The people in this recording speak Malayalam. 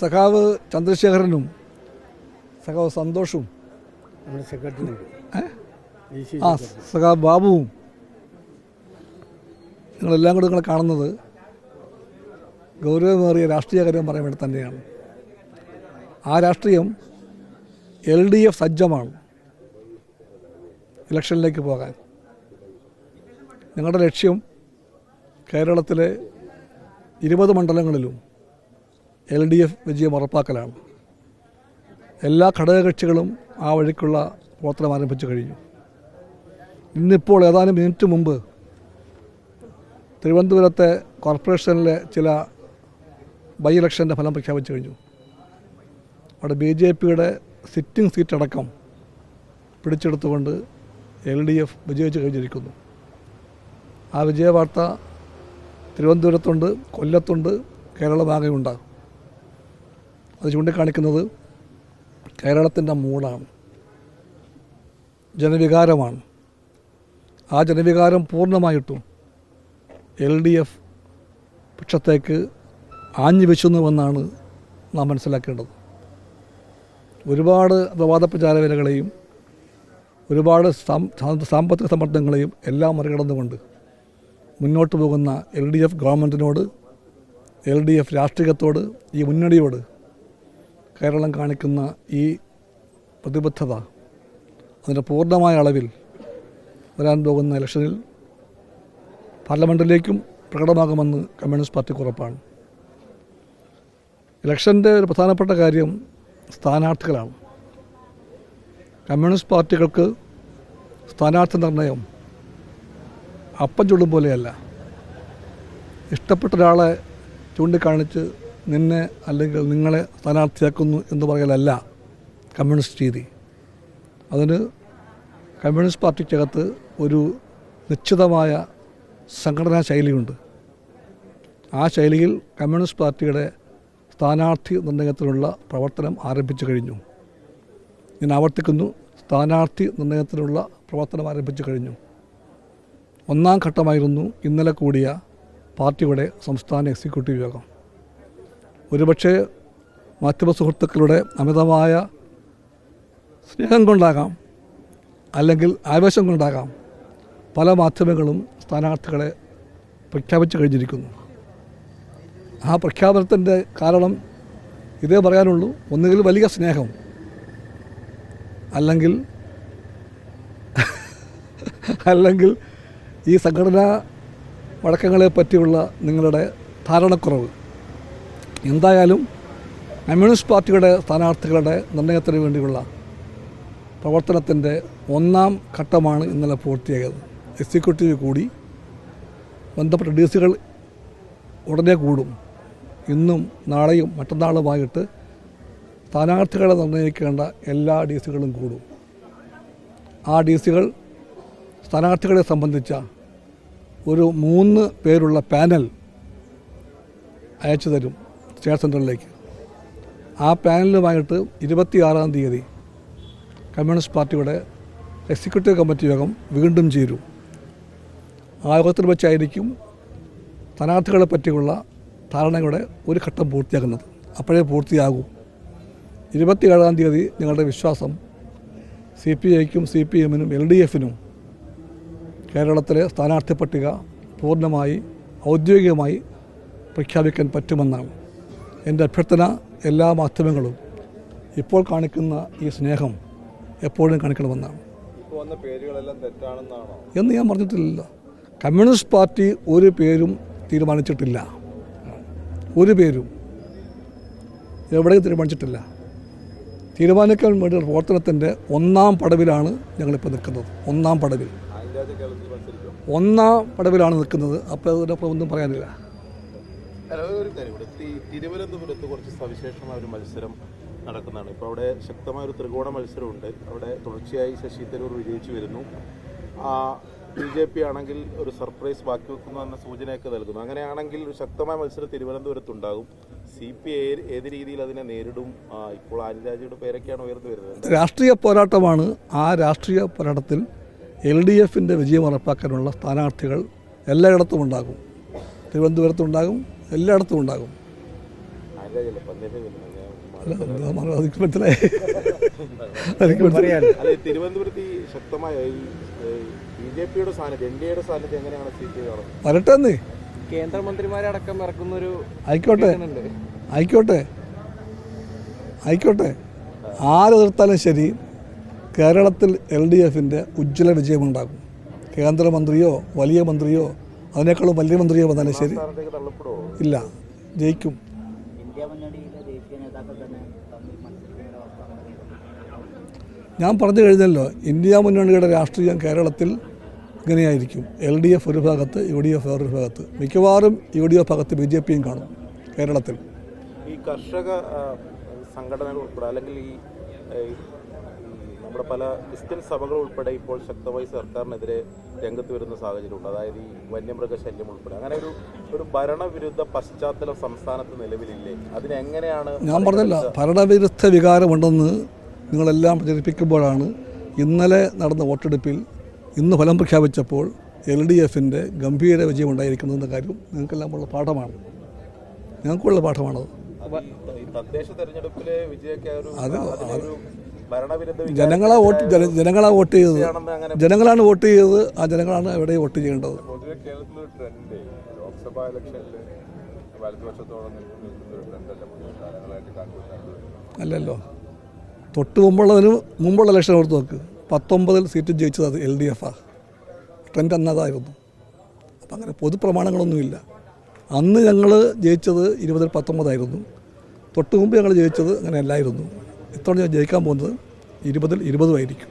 സഖാവ് ചന്ദ്രശേഖരനും സഖാവ് സന്തോഷും? ആ സഖാവ് ബാബുവും നിങ്ങളെല്ലാം കൂടെ നിങ്ങൾ കാണുന്നത് ഗൗരവമേറിയ രാഷ്ട്രീയ കാര്യം പറയാൻ വേണ്ടി തന്നെയാണ്. ആ രാഷ്ട്രീയം എൽ ഡി എഫ് സജ്ജമാണ് ഇലക്ഷനിലേക്ക് പോകാൻ. നിങ്ങളുടെ ലക്ഷ്യം കേരളത്തിലെ ഇരുപത് മണ്ഡലങ്ങളിലും എൽ ഡി എഫ് വിജയം ഉറപ്പാക്കലാണ്. എല്ലാ ഘടകകക്ഷികളും ആ വഴിക്കുള്ള പ്രവർത്തനം ആരംഭിച്ചു കഴിഞ്ഞു. ഇന്നിപ്പോൾ ഏതാനും മിനിറ്റ് മുമ്പ് തിരുവനന്തപുരത്തെ കോർപ്പറേഷനിലെ ചില ബൈ ഇലക്ഷന്റെ ഫലം പ്രഖ്യാപിച്ചു കഴിഞ്ഞു. അവിടെ ബി ജെ പിയുടെ സിറ്റിംഗ് സീറ്റ് അടക്കം പിടിച്ചെടുത്തുകൊണ്ട് എൽ ഡി എഫ് വിജയിച്ചു കഴിഞ്ഞിരിക്കുന്നു. ആ വിജയവാർത്ത തിരുവനന്തപുരത്തുണ്ട് കൊല്ലത്തുണ്ട് കേരളമാകെയുണ്ട്. അത് ചൂണ്ടിക്കാണിക്കുന്നത് കേരളത്തിന്റെ മൂളാണ്. ജനവികാരമാണ്. ആ ജനവികാരം പൂർണമായിട്ടും എൽ ഡി എഫ് പക്ഷത്തേക്ക് ആഞ്ഞു വെച്ചുന്നുവെന്നാണ് നാം മനസ്സിലാക്കേണ്ടത്. ഒരുപാട് വിവാദ പ്രചാരവേലകളെയും ഒരുപാട് സാമ്പത്തിക സമ്മർദ്ദങ്ങളെയും എല്ലാം മറികടന്നുകൊണ്ട് മുന്നോട്ട് പോകുന്ന എൽ ഡി എഫ് ഗവൺമെന്റിനോട് എൽ ഡി എഫ് രാഷ്ട്രീയത്തോട് ഈ മുന്നണിയോട് കേരളം കാണിക്കുന്ന ഈ പ്രതിബദ്ധത അതിന്റെ പൂർണമായ അളവിൽ വരാൻ പോകുന്ന ഇലക്ഷനിൽ പാർലമെന്റിലേക്കും പ്രകടമാകുമെന്ന് കമ്മ്യൂണിസ്റ്റ് പാർട്ടിക്ക് ഉറപ്പാണ്. ഇലക്ഷന്റെ ഒരു പ്രധാനപ്പെട്ട കാര്യം സ്ഥാനാർത്ഥികളാണ്. കമ്മ്യൂണിസ്റ്റ് പാർട്ടികൾക്ക് സ്ഥാനാർത്ഥി നിർണയം അപ്പം ചുള്ളും പോലെയല്ല. ഇഷ്ടപ്പെട്ട ഒരാളെ ചൂണ്ടിക്കാണിച്ച് നിന്നെ അല്ലെങ്കിൽ നിങ്ങളെ സ്ഥാനാർത്ഥിയാക്കുന്നു എന്ന് പറയലല്ല കമ്മ്യൂണിസ്റ്റ് രീതി. അതിന് കമ്മ്യൂണിസ്റ്റ് പാർട്ടിക്കകത്ത് ഒരു നിശ്ചിതമായ സംഘടനാ ശൈലിയുണ്ട്. ആ ശൈലിയിൽ കമ്മ്യൂണിസ്റ്റ് പാർട്ടിയുടെ സ്ഥാനാർത്ഥി നിർണയത്തിനുള്ള പ്രവർത്തനം ആരംഭിച്ചു കഴിഞ്ഞു. ഞാൻ ആവർത്തിക്കുന്നു സ്ഥാനാർത്ഥി നിർണയത്തിനുള്ള പ്രവർത്തനം ആരംഭിച്ചു കഴിഞ്ഞു. ഒന്നാം ഘട്ടമായിരുന്നു ഇന്നലെ കൂടിയ പാർട്ടിയുടെ സംസ്ഥാന എക്സിക്യൂട്ടീവ് യോഗം. ഒരുപക്ഷെ മാധ്യമ സുഹൃത്തുക്കളുടെ അമിതമായ സ്നേഹം കൊണ്ടാകാം അല്ലെങ്കിൽ ആവേശം കൊണ്ടാകാം പല മാധ്യമങ്ങളും സ്ഥാനാർത്ഥികളെ പ്രഖ്യാപിച്ചു കഴിഞ്ഞിരിക്കുന്നു. ആ പ്രഖ്യാപനത്തിന്റെ കാരണം ഇതേ പറയാനുള്ളൂ. ഒന്നുകിൽ വലിയ സ്നേഹം അല്ലെങ്കിൽ അല്ലെങ്കിൽ ഈ സംഘടനാ വഴക്കങ്ങളെ പറ്റിയുള്ള നിങ്ങളുടെ ധാരണക്കുറവ്. എന്തായാലും കമ്മ്യൂണിസ്റ്റ് പാർട്ടിയുടെ സ്ഥാനാർത്ഥികളുടെ നിർണയത്തിന് വേണ്ടിയുള്ള പ്രവർത്തനത്തിന്റെ ഒന്നാം ഘട്ടമാണ് ഇന്നലെ പൂർത്തിയായത്. എക്സിക്യൂട്ടീവ് കൂടി ബന്ധപ്പെട്ട ഡി സികൾ ഉടനെ കൂടും. ഇന്നും നാളെയും മറ്റന്നാളുമായിട്ട് സ്ഥാനാർത്ഥികളെ നിർണയിക്കേണ്ട എല്ലാ ഡി സികളും കൂടും. ആ ഡി സികൾ സ്ഥാനാർത്ഥികളെ സംബന്ധിച്ച ഒരു മൂന്ന് പേരുള്ള പാനൽ അയച്ചു തരും. സ്റ്റേറ്റ് സെന്ററിലേക്ക് ആ പാനലുമായിട്ട് ഇരുപത്തിയാറാം തീയതി കമ്മ്യൂണിസ്റ്റ് പാർട്ടിയുടെ എക്സിക്യൂട്ടീവ് കമ്മിറ്റി യോഗം വീണ്ടും ചേരും. ആ യോഗത്തിൽ വെച്ചായിരിക്കും സ്ഥാനാർത്ഥികളെ പറ്റിയുള്ള ധാരണയുടെ ഒരു ഘട്ടം പൂർത്തിയാക്കുന്നത് അപ്പോഴേ പൂർത്തിയാകൂ. ഇരുപത്തിയേഴാം തീയതി ഞങ്ങളുടെ വിശ്വാസം സി പി ഐക്കും സി പി എമ്മിനും എൽ ഡി എഫിനും കേരളത്തിലെ സ്ഥാനാർത്ഥി പട്ടിക പൂർണമായി ഔദ്യോഗികമായി പ്രഖ്യാപിക്കാൻ പറ്റുമെന്നാണ്. എന്റെ അഭ്യർത്ഥന എല്ലാ മാധ്യമങ്ങളും ഇപ്പോൾ കാണിക്കുന്ന ഈ സ്നേഹം എപ്പോഴും കാണിക്കണമെന്നാണ്. എന്ന് ഞാൻ പറഞ്ഞിട്ടില്ല കമ്മ്യൂണിസ്റ്റ് പാർട്ടി ഒരു പേരും തീരുമാനിച്ചിട്ടില്ല. ഒരു പേരും എവിടെയും തീരുമാനിച്ചിട്ടില്ല. തീരുമാനിക്കാൻ വേണ്ടി പ്രവർത്തനത്തിന്റെ ഒന്നാം പടവിലാണ് ഞങ്ങളിപ്പോൾ നിൽക്കുന്നത്. ഒന്നാം പടവിൽ. ഒന്നാം പടവിലാണ് നിൽക്കുന്നത്. അപ്പോൾ അതിനൊപ്പം ഒന്നും പറയാനില്ല. അല്ല ഒരു കാര്യം കൂടെ. തിരുവനന്തപുരത്ത് കുറച്ച് സവിശേഷമായ ഒരു മത്സരം നടക്കുന്നതാണ്. ഇപ്പോൾ അവിടെ ശക്തമായ ഒരു ത്രികോണ മത്സരമുണ്ട്. അവിടെ തുടർച്ചയായി ശശി തരൂർ വിജയിച്ചു വരുന്നു. ബി ജെ പി ആണെങ്കിൽ ഒരു സർപ്രൈസ് ബാക്കി വെക്കുന്നു എന്ന സൂചനയൊക്കെ നൽകുന്നു. അങ്ങനെയാണെങ്കിൽ ഒരു ശക്തമായ മത്സരം തിരുവനന്തപുരത്തുണ്ടാകും. സി പി ഐ ഏത് രീതിയിൽ അതിനെ നേരിടും? ഇപ്പോൾ ആര്യരാജയുടെ പേരൊക്കെയാണ് ഉയർന്നു വരുന്നത്. രാഷ്ട്രീയ പോരാട്ടമാണ് ആ രാഷ്ട്രീയ പോരാട്ടത്തിൽ എൽ ഡി എഫിന്റെ വിജയം ഉറപ്പാക്കാനുള്ള സ്ഥാനാർത്ഥികൾ എല്ലായിടത്തും ഉണ്ടാകും. തിരുവനന്തപുരത്തും ഉണ്ടാകും എല്ലായിടത്തും ഉണ്ടാകും. മനസ്സിലായി. മനസ്സിലായി. തിരുവനന്തപുരത്ത് ശക്തമായ ഈ ബി ജെ പിയുടെ സാന്നിധ്യം എൻ ഡി എയുടെ സാന്നിധ്യം എങ്ങനെയാണ് സി പി കാണുന്നത്? വരട്ടെ എന്നേ കേന്ദ്രമന്ത്രിമാരടക്കം ഇറക്കുന്ന ഒരു ആയിക്കോട്ടെ. ആയിക്കോട്ടെ. ആയിക്കോട്ടെ. ആരെതിർത്താലും ശരി കേരളത്തിൽ എൽ ഡി എഫിന്റെ ഉജ്ജ്വല വിജയമുണ്ടാകും കേന്ദ്രമന്ത്രിയോ വലിയ മന്ത്രിയോ അതിനേക്കാളും വലിയ മന്ത്രിയോ വന്നാലും ശരി. ഇല്ല. ജയിക്കും. ഞാൻ പറഞ്ഞു കഴിഞ്ഞല്ലോ ഇന്ത്യ മുന്നണിയുടെ രാഷ്ട്രീയം കേരളത്തിൽ ഇങ്ങനെയായിരിക്കും. എൽ ഡി എഫ് ഒരു ഭാഗത്ത് യു ഡി എഫ് ഒരു ഭാഗത്ത്. മിക്കവാറും യു ഡി എഫ് ഭാഗത്ത് ബി ജെ പിയും കാണും കേരളത്തിൽ. ഈ കർഷക സംഘടനകൾ ഉൾപ്പെടെ അല്ലെങ്കിൽ ഈ നമ്മുടെ പല ക്രിസ്ത്യൻ സഭകൾ ഉൾപ്പെടെ ഇപ്പോൾ ശക്തമായി സർക്കാരിനെതിരെ രംഗത്ത് വരുന്ന സാഹചര്യമുണ്ട്. അതായത് ഈ വന്യമൃഗശല്യം ഉൾപ്പെടെ. അങ്ങനെ ഒരു ഒരു ഭരണവിരുദ്ധ പശ്ചാത്തലം സംസ്ഥാനത്ത് നിലവിലില്ലേ? അതിനെങ്ങനെയാണ് ഞാൻ പറഞ്ഞല്ലോ ഭരണവിരുദ്ധ വികാരമുണ്ടെന്ന് നിങ്ങളെല്ലാം പ്രചരിപ്പിക്കുമ്പോഴാണ് ഇന്നലെ നടന്ന വോട്ടെടുപ്പിൽ ഇന്ന് ഫലം പ്രഖ്യാപിച്ചപ്പോൾ എൽ ഡി എഫിന്റെ ഗംഭീര വിജയം ഉണ്ടായിരിക്കുന്നതെന്ന കാര്യം നിങ്ങൾക്കെല്ലാം ഉള്ള പാഠമാണ്. ഞങ്ങൾക്കുള്ള പാഠമാണത്. അത് ജനങ്ങളാ വോട്ട് ജന- ജനങ്ങളാ വോട്ട് ചെയ്തത്. ജനങ്ങളാണ് വോട്ട് ചെയ്തത്. ആ ജനങ്ങളാണ് എവിടെ വോട്ട് ചെയ്യേണ്ടത്. അല്ലല്ലോ. തൊട്ട് മുമ്പുള്ളതിന് മുമ്പുള്ള ഇലക്ഷൻ ഓർത്ത് നോക്ക്. പത്തൊമ്പതിൽ സീറ്റ് ജയിച്ചത് അത് എൽ ഡി എഫാണ് ട്രെൻഡ് അന്നതായിരുന്നു. അപ്പം അങ്ങനെ പൊതുപ്രമാണങ്ങളൊന്നുമില്ല. അന്ന് ഞങ്ങൾ ജയിച്ചത് ഇരുപതിൽ പത്തൊമ്പതായിരുന്നു. തൊട്ട് മുമ്പ് ഞങ്ങൾ ജയിച്ചത് അങ്ങനെ അല്ലായിരുന്നു. ഇത്തവണ ഞാൻ ജയിക്കാൻ പോകുന്നത്? ഇരുപതിൽ ഇരുപതുമായിരിക്കും